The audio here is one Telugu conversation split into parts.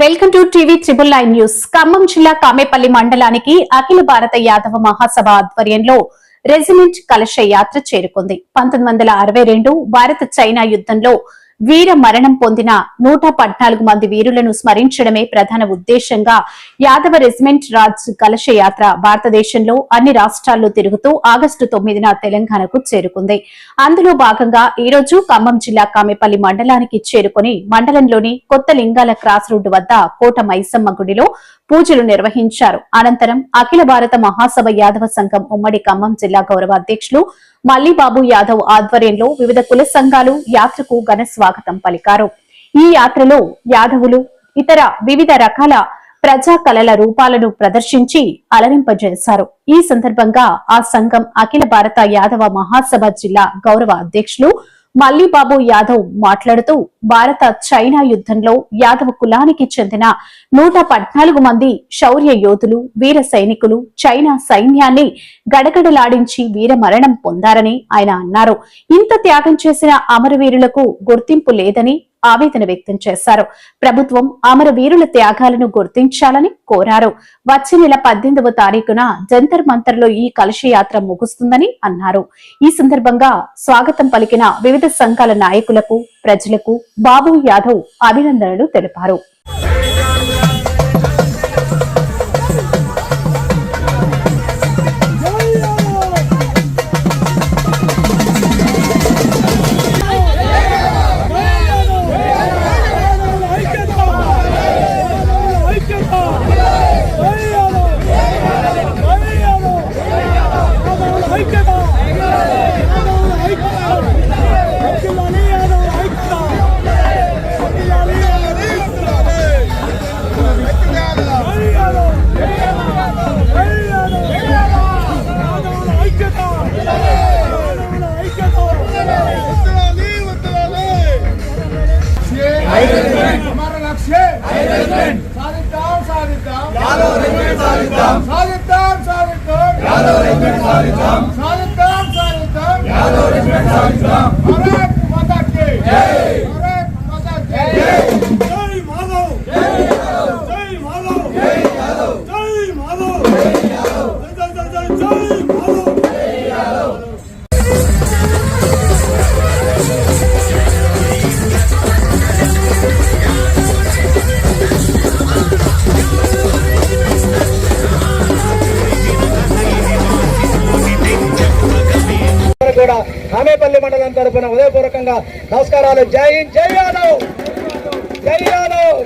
Welcome to TV triple nine news. Khammam జిల్లా కామేపల్లి మండలానికి అఖిల భారత యాదవ మహాసభ ఆధ్వర్యంలో రెసిడెంట్ కలశ యాత్ర చేరుకుంది. పంతొమ్మిది వందల అరవై రెండు భారత చైనా యుద్ధంలో వీర మరణం పొందిన నూట పద్నాలుగు మంది వీరులను స్మరించడమే ప్రధాన ఉద్దేశంగా యాదవ రెజిమెంట్ రాజ్ కలశ యాత్ర భారతదేశంలో అన్ని రాష్ట్రాల్లో తిరుగుతూ ఆగస్టు తొమ్మిదిన తెలంగాణకు చేరుకుంది. అందులో భాగంగా ఈ రోజు ఖమ్మం జిల్లా కామెపల్లి మండలానికి చేరుకుని మండలంలోని కొత్త లింగాల క్రాస్ రోడ్డు వద్ద కోట మైసమ్మ గుడిలో పూజలు నిర్వహించారు. అనంతరం అఖిల భారత మహాసభ యాదవ సంఘం ఉమ్మడి ఖమ్మం జిల్లా గౌరవ అధ్యక్షులు మల్లిబాబు యాదవ్ ఆధ్వర్యంలో వివిధ కుల సంఘాలు యాత్రకు ఘన స్వాగతం పలికారు. ఈ యాత్రలో యాదవులు ఇతర వివిధ రకాల ప్రజా కళల రూపాలను ప్రదర్శించి అలరింపజేశారు. ఈ సందర్భంగా ఆ సంఘం అఖిల భారత యాదవ మహాసభ జిల్లా గౌరవ అధ్యక్షులు మల్లిబాబు యాదవ్ మాట్లాడుతూ భారత చైనా యుద్ధంలో యాదవ కులానికి చెందిన నూట పద్నాలుగు మంది శౌర్య యోధులు వీర సైనికులు చైనా సైన్యాన్ని గడగడలాడించి వీర మరణం పొందారని ఆయన అన్నారు. ఇంత త్యాగం చేసిన అమరవీరులకు గుర్తింపు లేదని ఆవేదన వ్యక్తం చేశారు. ప్రభుత్వం అమరవీరుల త్యాగాలను గుర్తించాలని కోరారు. వచ్చే నెల పద్దెనిమిదవ తారీఖున జంతర్ మంతర్లో ఈ కలశయాత్ర ముగుస్తుందని అన్నారు. ఈ సందర్భంగా స్వాగతం పలికిన వివిధ సంఘాల నాయకులకు ప్రజలకు బాబు యాదవ్ అభినందనలు తెలిపారు. సాధిద్దాం సాధిద్దాం. సాధిద్దాం. సాధిద్దాం సాధిద్దాం. సాధిద్దాం. కూడా హామేపల్లి మండలం తరపున ఉదయపూర్వకంగా నమస్కారాలు. జై జై యాదవ్! జై యాదవ్!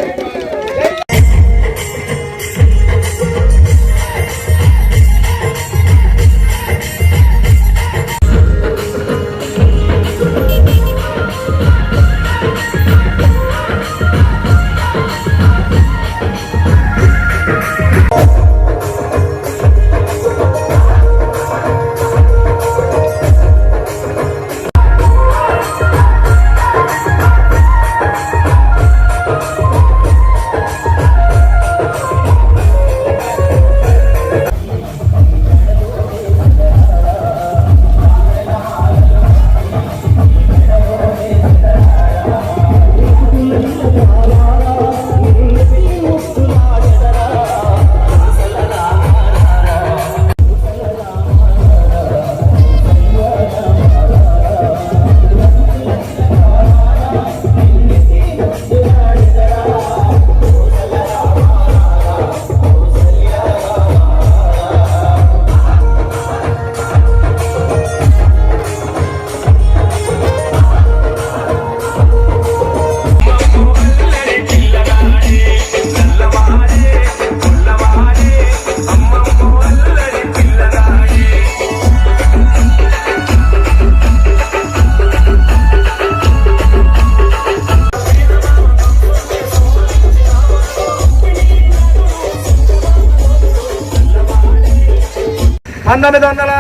పంతొమ్మిది వందల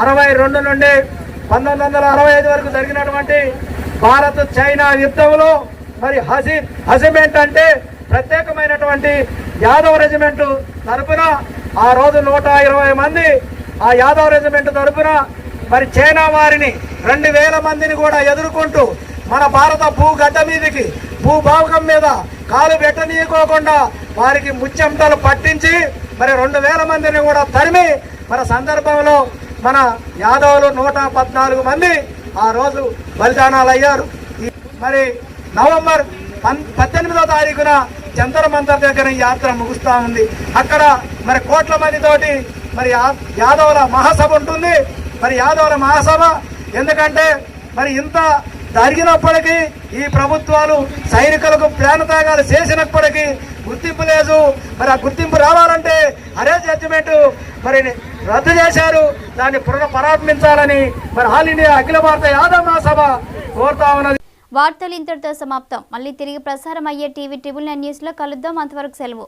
అరవై రెండు నుండి పంతొమ్మిది వందల అరవై ఐదు వరకు జరిగినటువంటి భారత్ చైనా యుద్ధంలో మరి హసి హసిమెంట్ అంటే ప్రత్యేకమైనటువంటి యాదవ్ రెజిమెంట్ తరపున ఆ రోజు నూట ఇరవై మంది ఆ యాదవ్ రెజిమెంట్ తరపున మరి చైనా వారిని రెండు వేల మందిని కూడా ఎదుర్కొంటూ మన భారత భూగడ్డ మీదకి భూభాగం మీద కాలు పెట్టనీయకోకుండా వారికి ముచ్చెంటలు పట్టించి మరి రెండు వేల మందిని కూడా తరిమి మన సందర్భంలో మన యాదవులు నూట పద్నాలుగు మంది ఆ రోజు బలిదానాలు అయ్యారు మరి నవంబర్ పన్ పద్దెనిమిదో తారీఖున జంతర్ మంతర్ దగ్గర ఈ యాత్ర ముగుస్తా ఉంది. అక్కడ మరి కోట్ల మందితోటి మరి యాదవుల మహాసభ ఉంటుంది. మరి యాదవుల మహాసభ ఎందుకంటే మరి ఇంత జరిగినప్పటికీ ఈ ప్రభుత్వాలు సైనికులకు ప్రాణత్యాగాలు చేసినప్పటికీ గుర్తింపు లేదు. మరి ఆ గుర్తింపు రావాలంటే అరే జడ్జిమెంట్ మరి రద్దు చేశారు. దాన్ని పునఃప్రారంభించాలని మరి ఆల్ ఇండియా అఖిల భారత యాదవ్ మహాసభ కోరుతా ఉన్నది. వార్తలు ఇంతటితో సమాప్తం. మళ్ళీ తిరిగి ప్రసారం అయ్యే టీవీ ట్రిబుల్ నైన్ న్యూస్లో కలుద్దాం. అంతవరకు సెలవు.